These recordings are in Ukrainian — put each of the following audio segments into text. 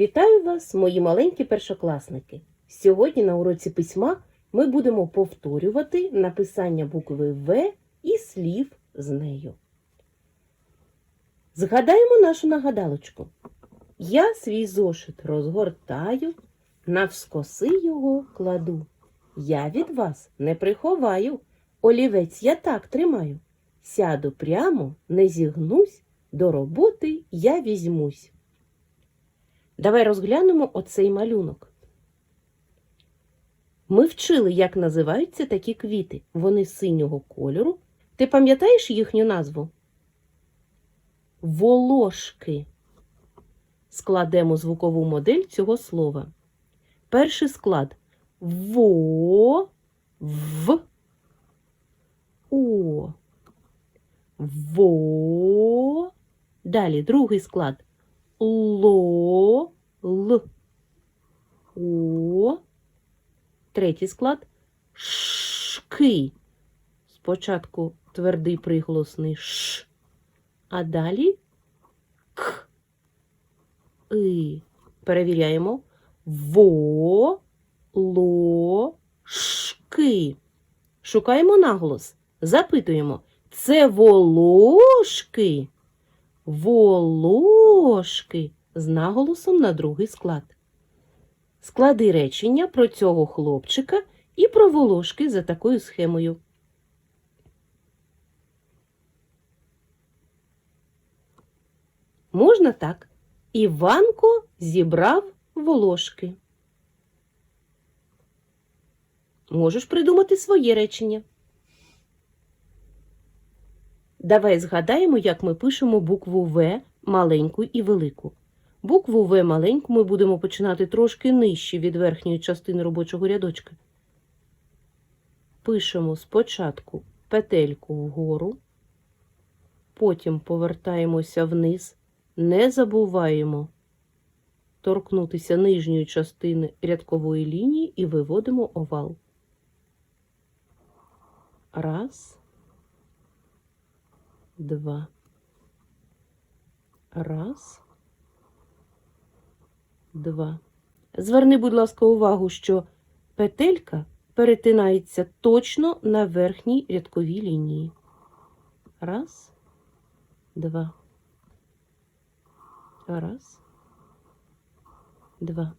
Вітаю вас, мої маленькі першокласники! Сьогодні на уроці письма ми будемо повторювати написання букви В і слів з нею. Згадаємо нашу нагадалочку. Я свій зошит розгортаю, навскоси його кладу. Я від вас не приховаю, олівець я так тримаю. Сяду прямо, не зігнусь, до роботи я візьмусь. Давай розглянемо оцей малюнок. Ми вчили, як називаються такі квіти. Вони синього кольору. Ти пам'ятаєш їхню назву? Волошки. Складемо звукову модель цього слова. Перший склад во, в, о. Во. Далі другий склад ло, л, о. Третій склад шки. Спочатку твердий приголосний ш, а далі к. И. Перевіряємо. Во, ло, шки. Шукаємо наголос. Запитуємо. Це волошки? Волошки з наголосом на другий склад. Склади речення про цього хлопчика і про волошки за такою схемою. Можна так. Іванко зібрав волошки. Можеш придумати своє речення. Давай згадаємо, як ми пишемо букву В маленьку і велику. Букву В маленьку ми будемо починати трошки нижче від верхньої частини робочого рядочка. Пишемо спочатку петельку вгору, потім повертаємося вниз, не забуваємо торкнутися нижньої частини рядкової лінії і виводимо овал. Раз два. Раз. Два. Зверни, будь ласка, увагу, що петелька перетинається точно на верхній рядковій лінії. Раз, два. Раз. Два.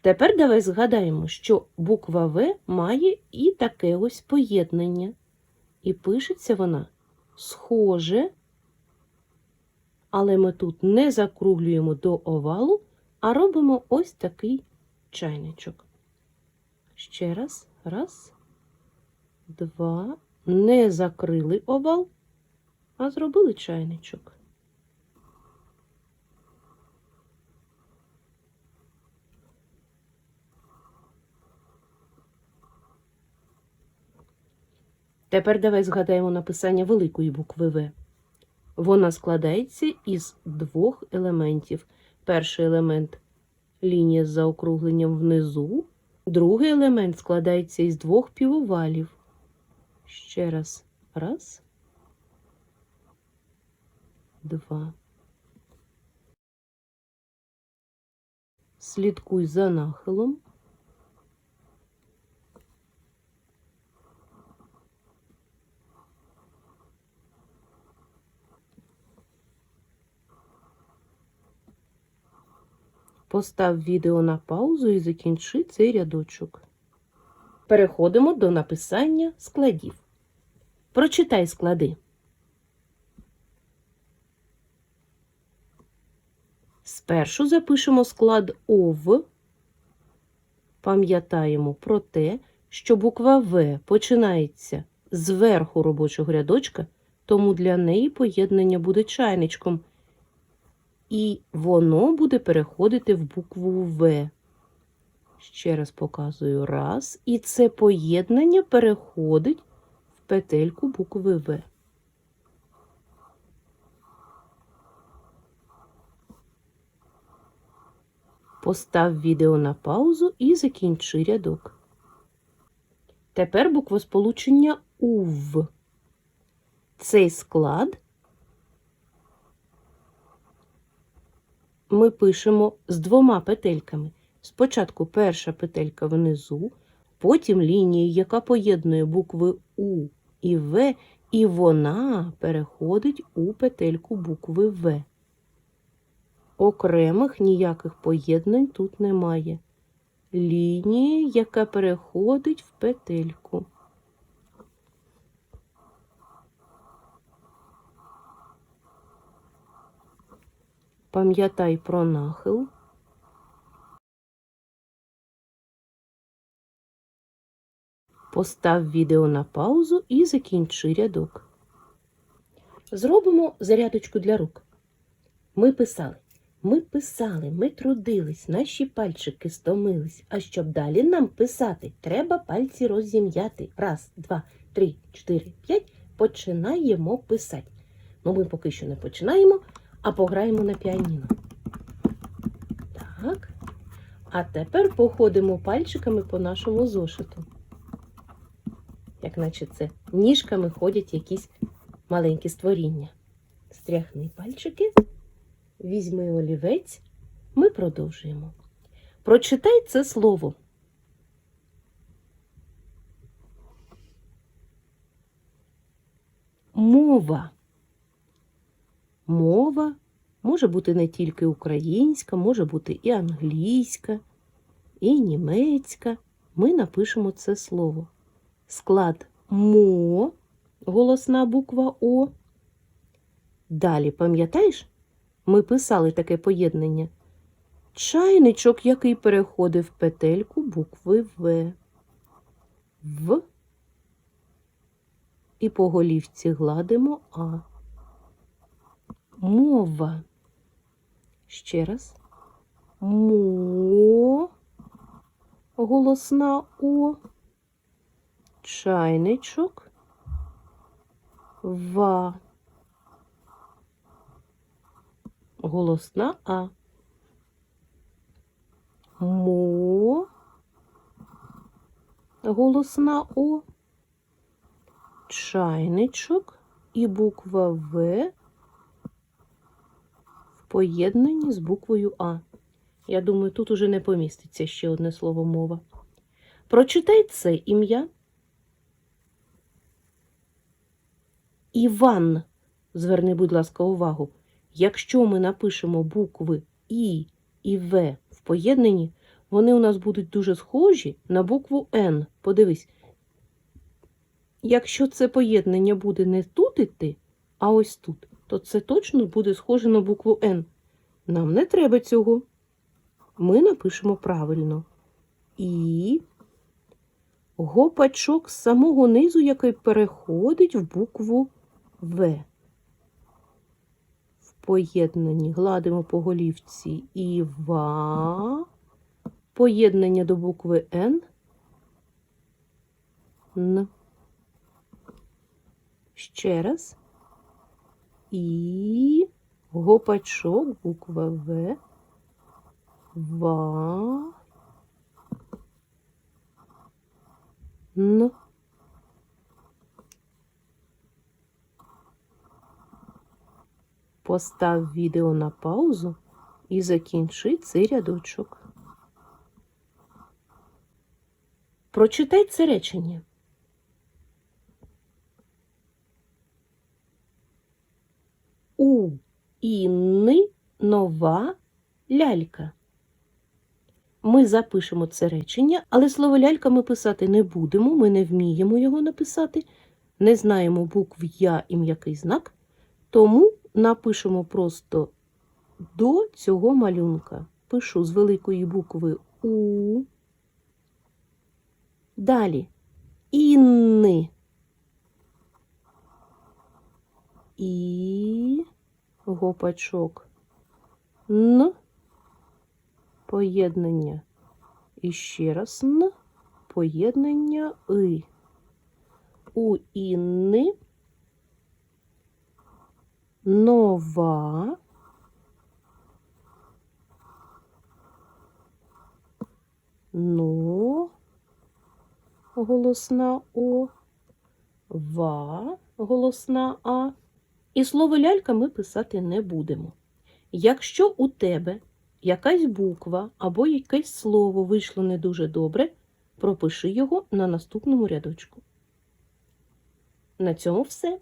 Тепер давай згадаємо, що буква В має і таке ось поєднання. І пишеться вона схоже, але ми тут не закруглюємо до овалу, а робимо ось такий чайничок. Ще раз, раз, два. Не закрили овал, а зробили чайничок. Тепер давай згадаємо написання великої букви В. Вона складається із двох елементів. Перший елемент лінія з заокругленням внизу, другий елемент складається із двох півовалів. Ще раз. Раз. Два. Слідкуй за нахилом. Постав відео на паузу і закінчи цей рядочок. Переходимо до написання складів. Прочитай склади. Спершу запишемо склад ОВ. Пам'ятаємо про те, що буква В починається зверху робочого рядочка, тому для неї поєднання буде чайничком – і воно буде переходити в букву В. Ще раз показую раз. І це поєднання переходить в петельку букви В. Постав відео на паузу і закінчи рядок. Тепер буквосполучення УВ. Цей склад ми пишемо з двома петельками. Спочатку перша петелька внизу, потім лінія, яка поєднує букви У і В, і вона переходить у петельку букви В. Окремих ніяких поєднань тут немає. Лінія, яка переходить в петельку. Пам'ятай про нахил. Постав відео на паузу і закінчи рядок. Зробимо зарядочку для рук. Ми писали, ми писали, ми трудились, наші пальчики стомились. А щоб далі нам писати, треба пальці розім'яти. Раз, два, три, чотири, п'ять. Починаємо писати. Ну, ми поки що не починаємо, а пограємо на піаніно. Так. А тепер походимо пальчиками по нашому зошиту. Як наче це ніжками ходять якісь маленькі створіння. Стряхни пальчики, візьми олівець, ми продовжуємо. Прочитай це слово. Мова. Мова може бути не тільки українська, може бути і англійська, і німецька. Ми напишемо це слово. Склад мо, голосна буква О. Далі, пам'ятаєш, ми писали таке поєднання. Чайничок, який переходив петельку букви В. В. І по голівці гладимо А. Мова. Ще раз. Мо. Голосна О. Чайничок. Ва. Голосна А. Мо. Голосна О. Чайничок і буква В в поєднанні з буквою А. Я думаю, тут уже не поміститься ще одне слово мова. Прочитай це ім'я. Іван. Зверни, будь ласка, увагу. Якщо ми напишемо букви І і В в поєднанні, вони у нас будуть дуже схожі на букву Н. Подивись. Якщо це поєднання буде не тут іти, а ось тут, то це точно буде схоже на букву Н. Нам не треба цього. Ми напишемо правильно. І гопачок з самого низу, який переходить в букву В. В поєднанні гладимо по голівці і ва. Поєднання до букви Н. Н. Ще раз. І гопачок, буква В. Ва. Н. Постав відео на паузу і закінчи цей рядочок. Прочитай це речення. У Інни нова лялька. Ми запишемо це речення, але слово лялька ми писати не будемо, ми не вміємо його написати, не знаємо букв Я і м'який знак, тому напишемо просто до цього малюнка. Пишу з великої букви У. Далі інни. І гопачок. Н. Поєднання. І ще раз Н. Поєднання И. У Інни. Нова. Но. Голосна О. Ва. Голосна А. І слово лялька ми писати не будемо. Якщо у тебе якась буква або якесь слово вийшло не дуже добре, пропиши його на наступному рядочку. На цьому все.